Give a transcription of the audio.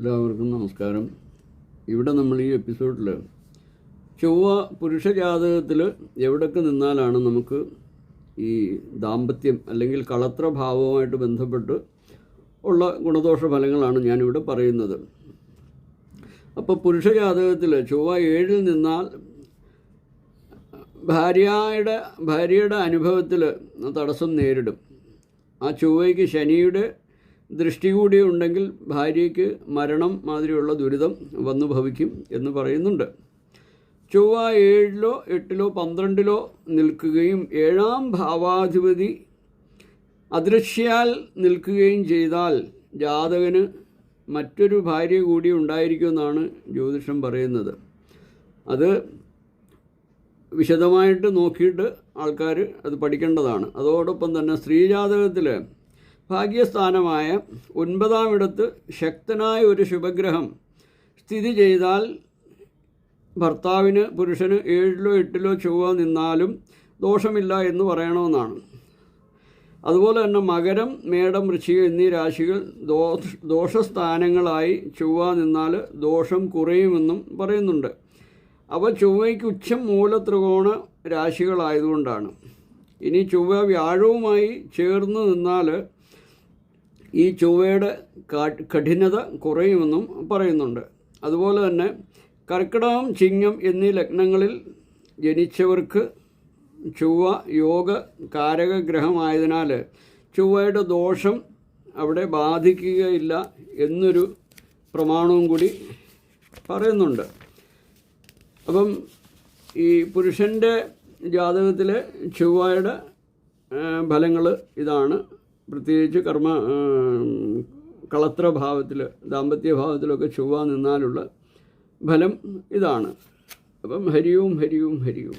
എല്ലാവർക്കും നമസ്കാരം. ഇവിടെ നമ്മൾ ഈ എപ്പിസോഡിൽ ചൊവ്വ പുരുഷ ജാതകത്തിൽ എവിടൊക്കെ നിന്നാലാണ് നമുക്ക് ഈ ദാമ്പത്യം അല്ലെങ്കിൽ കളത്ര ഭാവവുമായിട്ട് ബന്ധപ്പെട്ട് ഉള്ള ഗുണദോഷ ഫലങ്ങളാണ് ഞാനിവിടെ പറയുന്നത്. അപ്പോൾ പുരുഷ ജാതകത്തിൽ ചൊവ്വ ഏഴിൽ നിന്നാൽ ഭാര്യയുടെ ഭാര്യയുടെ അനുഭവത്തിൽ തടസ്സം നേരിടും. ആ ചൊവ്വയ്ക്ക് ശനിയുടെ ദൃഷ്ടി കൂടി ഉണ്ടെങ്കിൽ ഭാര്യയ്ക്ക് മരണം മാതിരിയുള്ള ദുരിതം വന്നു ഭവിക്കും എന്ന് പറയുന്നുണ്ട്. ചൊവ്വ ഏഴിലോ എട്ടിലോ പന്ത്രണ്ടിലോ നിൽക്കുകയും ഏഴാം ഭാവാധിപതി അദൃശ്യാൽ നിൽക്കുകയും ചെയ്താൽ ജാതകന് മറ്റൊരു ഭാര്യ കൂടി ഉണ്ടായിരിക്കുമെന്നാണ് ജ്യോതിഷം പറയുന്നത്. അത് വിശദമായിട്ട് നോക്കിയിട്ട് ആൾക്കാർ അത് പഠിക്കേണ്ടതാണ്. അതോടൊപ്പം തന്നെ സ്ത്രീ സ്ത്രീജാതകത്തിൽ ഭാഗ്യസ്ഥാനമായ ഒൻപതാം ഇടത്ത് ശക്തനായ ഒരു ശുഭഗ്രഹം സ്ഥിതി ചെയ്താൽ ഭർത്താവിന് പുരുഷന് ഏഴിലോ എട്ടിലോ ചൊവ്വ നിന്നാലും ദോഷമില്ല എന്ന് പറയണമെന്നാണ്. അതുപോലെ തന്നെ മകരം മേടം വൃശ്ചികം എന്നീ രാശികൾ ദോഷ ദോഷസ്ഥാനങ്ങളായി ചൊവ്വ നിന്നാൽ ദോഷം കുറയുമെന്നും പറയുന്നുണ്ട്. അവ ചൊവ്വയ്ക്ക് ഉച്ചം മൂലത്രികോണ രാശികളായതുകൊണ്ടാണ്. ഇനി ചൊവ്വ വ്യാഴവുമായി ചേർന്ന് നിന്നാൽ ഈ ചൊവ്വയുടെ കഠിനത കുറയുമെന്നും പറയുന്നുണ്ട്. അതുപോലെ തന്നെ കർക്കിടകം ചിങ്ങം എന്നീ ലഗ്നങ്ങളിൽ ജനിച്ചവർക്ക് ചൊവ്വ യോഗ കാരക ഗ്രഹമായതിനാൽ ചൊവ്വയുടെ ദോഷം അവിടെ ബാധിക്കുകയില്ല എന്നൊരു പ്രമാണവും കൂടി പറയുന്നുണ്ട്. അപ്പം ഈ പുരുഷന്റെ ജാതകത്തിലെ ചൊവ്വയുടെ ഫലങ്ങൾ ഇതാണ്. പ്രത്യേകിച്ച് കർമ്മ കളത്ര ഭാവത്തിൽ ദാമ്പത്യ ഭാവത്തിലൊക്കെ ചൊവ്വ നിന്നാലുള്ള ഫലം ഇതാണ്. അപ്പം ഹരിയും ഹരിയും ഹരിയും.